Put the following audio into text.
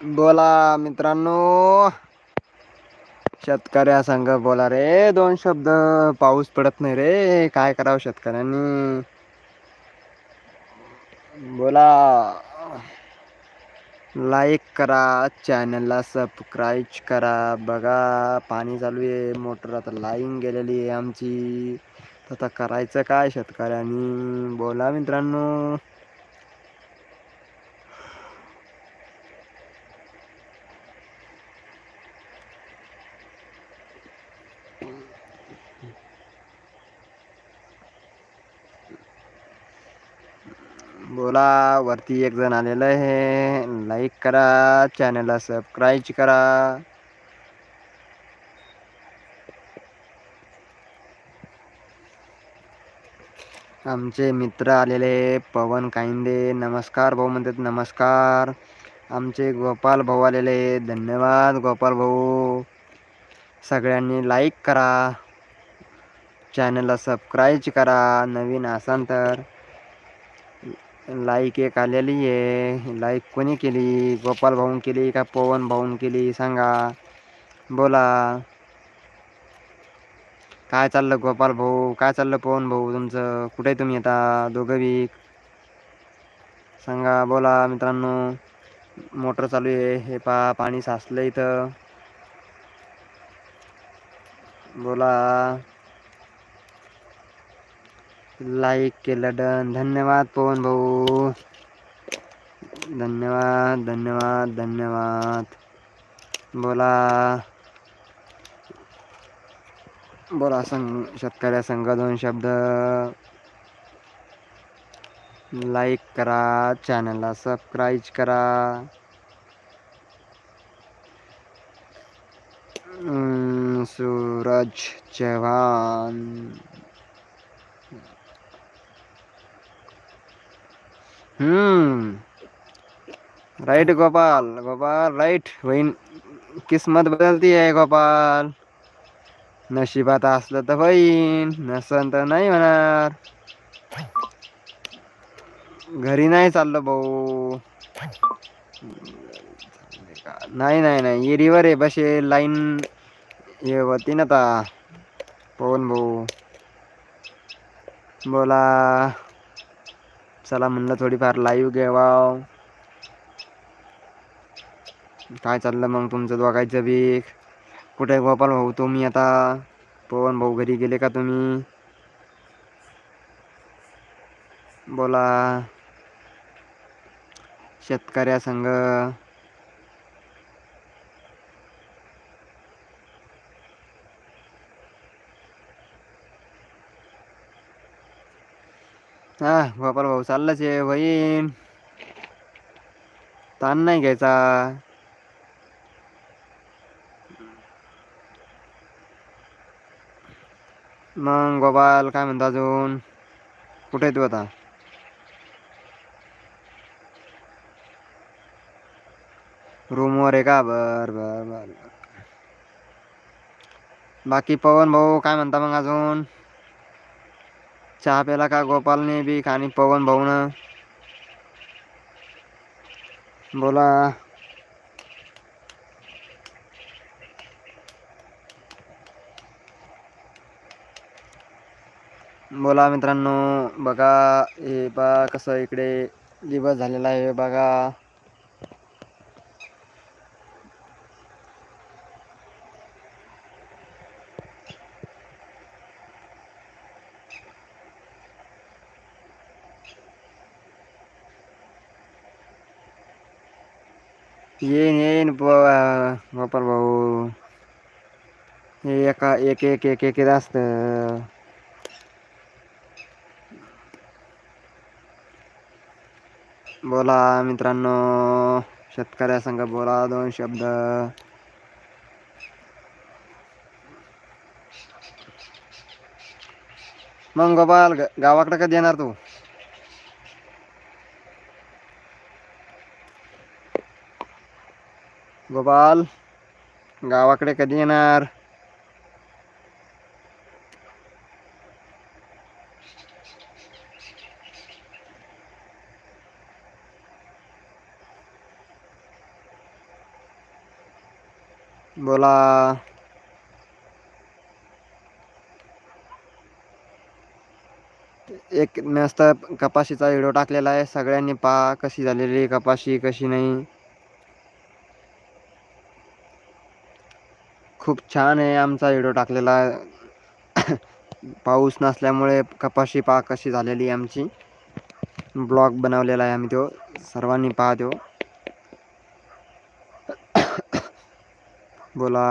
बोला मित्रांनो. शेतकऱ्या संघ बोला रे. दोन शब्द पाऊस पडत नाही रे. काय करावं शेतकऱ्यांनी? बोला. लाईक करा चॅनलला सबस्क्राईब करा. बघा पाणी चालू आहे मोटर आता लाईन गेलेली आहे आमची. आता करायचं काय शेतकऱ्यांनी? बोला मित्रांनो. बोला वरती एक जण आलेलं आहे. लाईक करा चॅनलला सबस्क्राईब करा. आमचे मित्र आलेले पवन काइंदे नमस्कार भाऊ म्हणतात नमस्कार. आमचे गोपाल भाऊ आलेले धन्यवाद गोपाल भाऊ. सगळ्यांनी लाईक करा. चॅनलला सबस्क्राईब करा नवीन असाल तर. लाईक एक आलेली आहे. लाईक कोणी केली? गोपाल भाऊन केली का पवन भाऊन केली? सांगा. बोला. काय चाललं गोपाल भाऊ? काय चाललं पवन भाऊ तुमचं? कुठे तुम्ही येता दोघं बी? सांगा बोला मित्रांनो. मोटर चालू आहे. हे पा पाणी साचलं इथं. बोला. लाईक केलं डन. धन्यवाद पवन भाऊ. धन्यवाद धन्यवाद धन्यवाद. बोला. बोला संघ शेतकऱ्या संघ दोन शब्द. लाईक करा चॅनलला सबस्क्राईब करा. सूरज चव्हाण. हम्म. राईट गोपाल. गोपाल राईट होईन किस्मत बदलती आहे गोपाल. नशिबात असलं तर होईन. नसन तर नाही होणार. घरी नाही चाललो भाऊ. नाही नाही नाही. एरीवर आहे बसे लाईन हे होती ना आता पवन भाऊ. बोला. चला म्हणलं थोडीफार लाईव्ह घेवाव. काय चाललं मग तुमचं दोघायचं बी? कुठे गोपाल भाऊ तुम्ही आता? पवन भाऊ घरी गेले का तुम्ही? बोला. शेतकऱ्या संघ हा गोपाल भाऊ चाललाच आहे बहीण. ताण नाही घ्यायचा. मग गोपाल काय म्हणतो अजून? कुठे आहे तू आता? रूमवर आहे का? बर बर बर. बाकी पवन भाऊ काय म्हणता मग अजून? चहा प्याला का गोपालने बी आणि पवन भाऊन. बोला. बोला मित्रांनो बघा हे बा कसं इकडे दिवस झालेला आहे बघा. येईन येईन बापर भाऊ. हे एका एक एक एक एक असत. बोला मित्रांनो शेतकऱ्या संघ बोला दोन शब्द. मग गोपाल ग- गावाकडे कधी येणार तू? गोपाल गावाकडे कधी येणार? बोला. एक मस्त कपाशीचा व्हिडिओ टाकलेला आहे. सगळ्यांनी पहा कशी झालेली आहे कपाशी कशी नाही. खूप छान आहे आमचा व्हिडिओ टाकलेला. पाऊस नसल्यामुळे कपाशी पाक कशी झालेली आहे आमची. ब्लॉग बनवलेला आहे आम्ही तो. सर्वांनी पाहतो बोला.